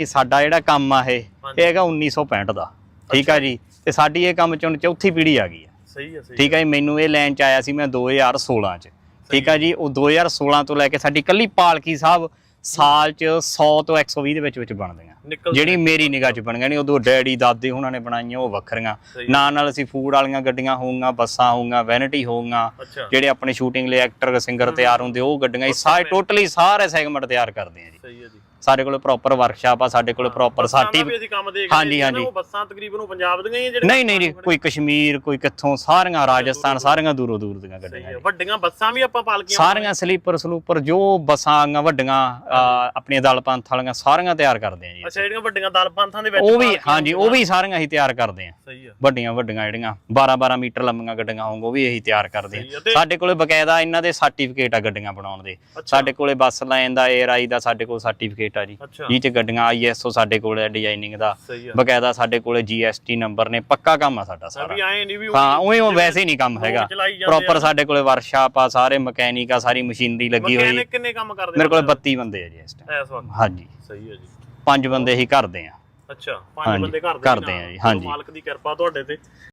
ਕਿ ਸਾਡਾ ਜਿਹੜਾ ਕੰਮ ਆ ਇਹ ਇਹ ਹੈਗਾ 1965 ਦਾ। ਠੀਕ ਆ ਜੀ? ਤੇ ਸਾਡੀ ਇਹ ਕੰਮ ਚ ਚੌਥੀ ਪੀੜ੍ਹੀ ਆ ਗਈ ਆ। ਸਹੀ ਹੈ ਸਹੀ ਠੀਕ ਹੈ ਜੀ? ਮੈਨੂੰ ਇਹ ਲਾਈਨ ਚ ਆਇਆ ਸੀ ਮੈਂ 2016 ਚ। ਠੀਕ ਆ। ਜੀ? ਉਹ 2016 ਤੋਂ ਲੈ ਕੇ ਸਾਡੀ ਕੱਲੀ ਪਾਲਕੀ ਸਾਹਿਬ ਸਾਲ ਚ 100 ਤੋਂ 120 ਦੇ ਵਿੱਚ ਵਿੱਚ ਬਣਦੀਆਂ। ਜਿਹੜੀ ਮੇਰੀ ਨਿਗਾਹ ਚ ਬਣ ਗਈ ਨਹੀਂ ਉਦੋਂ ਡੈਡੀ ਦਾਦੇ ਉਹਨਾਂ ਨੇ ਬਣਾਈਆਂ ਉਹ ਵੱਖਰੀਆਂ। ਨਾਲ ਨਾਲ ਅਸੀਂ ਫੂਡ ਵਾਲੀਆਂ ਗੱਡੀਆਂ ਹੋਊਗੀਆਂ ਬੱਸਾਂ ਹੋਊਗੀਆਂ ਵੈਨਿਟੀ ਹੋਊਗੀਆਂ ਅੱਛਾ। ਜਿਹੜੇ ਆਪਣੇ ਸ਼ੂਟਿੰਗ ਲਈ ਐਕਟਰ ਸਿੰਗਰ ਤਿਆਰ ਹੁੰਦੇ ਉਹ ਗੱਡੀਆਂ ਸਾਰੇ ਟੋਟਲੀ ਸਾਰੇ ਸੈਗਮੈਂਟ ਤਿਆਰ ਕਰਦੇ ਆ ਜੀ। ਸਹੀ ਹੈ ਜੀ। ਸਾਡੇ ਕੋਲ ਪ੍ਰੋਪਰ ਵਰਕਸ਼ਾਪ ਆ ਸਾਡੇ ਕੋਲ ਪ੍ਰੋਪਰ ਸਾਟੀ ਅਸੀਂ ਹਾਂਜੀ, ਹਾਂਜੀ। ਉਹ ਬੱਸਾਂ ਤਕਰੀਬਨ ਪੰਜਾਬ ਦੀਆਂ ਹੀ ਨਹੀਂ ਨਹੀਂ ਕੋਈ ਕਸ਼ਮੀਰ ਕੋਈ ਕਿੱਥੋਂ ਸਾਰੀਆਂ ਰਾਜਸਥਾਨ ਸਾਰੀਆਂ ਦੂਰੋਂ ਦੂਰ ਦੀਆਂ ਗੱਡੀਆਂ। ਵੱਡੀਆਂ ਬੱਸਾਂ ਵੀ ਆਪਾਂ ਪਾਲਕੀਆਂ ਸਾਰੀਆਂ ਸਲੀਪਰ ਸਲੂਪਰ ਜੋ ਬੱਸਾਂ ਆਈਆਂ ਵੱਡੀਆਂ ਆਪਣੀਆਂ ਦਲ ਪੰਥ ਵਾਲੀਆਂ ਸਾਰੀਆਂ ਤਿਆਰ ਕਰਦੇ ਆ ਜੀ ਅੱਛਾ ਜਿਹੜੀਆਂ ਵੱਡੀਆਂ ਦਲ ਪੰਥਾਂ ਦੇ ਵਿੱਚ ਉਹ ਵੀ ਹਾਂਜੀ ਉਹ ਵੀ ਸਾਰੀਆਂ ਹੀ ਤਿਆਰ ਕਰਦੇ ਆ। ਹੈ ਵੱਡੀਆਂ ਵੱਡੀਆਂ ਜਿਹੜੀਆਂ 12 12 ਮੀਟਰ ਲੰਮੀਆਂ ਗੱਡੀਆਂ ਉਹ ਵੀ ਇਹੀ ਤਿਆਰ ਕਰਦੇ ਆ। ਤੇ- ਸਾਡੇ ਕੋਲੇ ਬਕਾਇਦਾ ਇਹਨਾਂ ਦੇ ਸਰਟੀਫਿਕੇਟ ਆ ਗੱਡੀਆਂ ਬਣਾਉਣ ਦੇ। ਸਾਡੇ ਕੋਲੇ ਬੱਸ ਲਾਈਨ ਦਾ ਏਆਰਆਈ ਦਾ ਸਾਡੇ ਕੋਲ ਸਰਟੀਫਿਕੇਟ ਆ ਜੀ। ਅੱਛਾ। ਇਹ ਚ ਗੱਡੀਆਂ ਆਈਐਸਓ ਸਾਡੇ ਕੋਲ ਡਿਜ਼ਾਈਨਿੰਗ ਦਾ। ਸਹੀ ਬਕਾਇਦਾ ਸਾਡੇ ਕੋਲੇ ਜੀਐਸਟੀ ਨੰਬਰ ਨੇ ਪੱਕਾ ਕੰਮ ਆ ਸਾਡਾ ਸਾਰਾ। ਵੀ ਆਏ ਨਹੀਂ ਵੀ ਹਾਂ ਉਵੇਂ ਉਹ ਵੈਸੇ ਹੀ ਨਹੀਂ ਕੰਮ ਹੈਗਾ। ਚਲਾਈ ਜਾਂਦੇ ਪ੍ਰੋਪਰ ਆ। ਸਾਡੇ ਕੋਲੇ ਵਰਕਸ਼ਾਪ ਆ ਸਾਰੇ ਮਕੈਨਿਕ ਆ ਸਾਰੀ ਮਸ਼ੀਨਰੀ ਲੱਗੀ ਹੋਈ। ਮਕੈਨਿਕ ਕਿੰਨੇ ਕੰਮ ਕਰਦੇ ਮੇਰੇ ਕੋਲੇ 32 ਬੰਦੇ ਆ ਜੀ ਇਸ ਟਾਈਮ ਇਸ ਵਕਤ। ਹਾਂਜੀ। ਸਹੀ ਹੈ ਜੀ। ਪੰਜ ਬੰਦੇ ਹੀ ਕਰਦੇ ਆ। ਅੱਛਾ ਪੰਜ ਬੰਦੇ ਘਰ ਦੇ ਕਰਦੇ। ਆ ਜੀ, ਹਾਂਜੀ। ਮਾਲਕ ਦੀ ਕਿਰਪਾ ਤੁਹਾਡੇ ਤੇ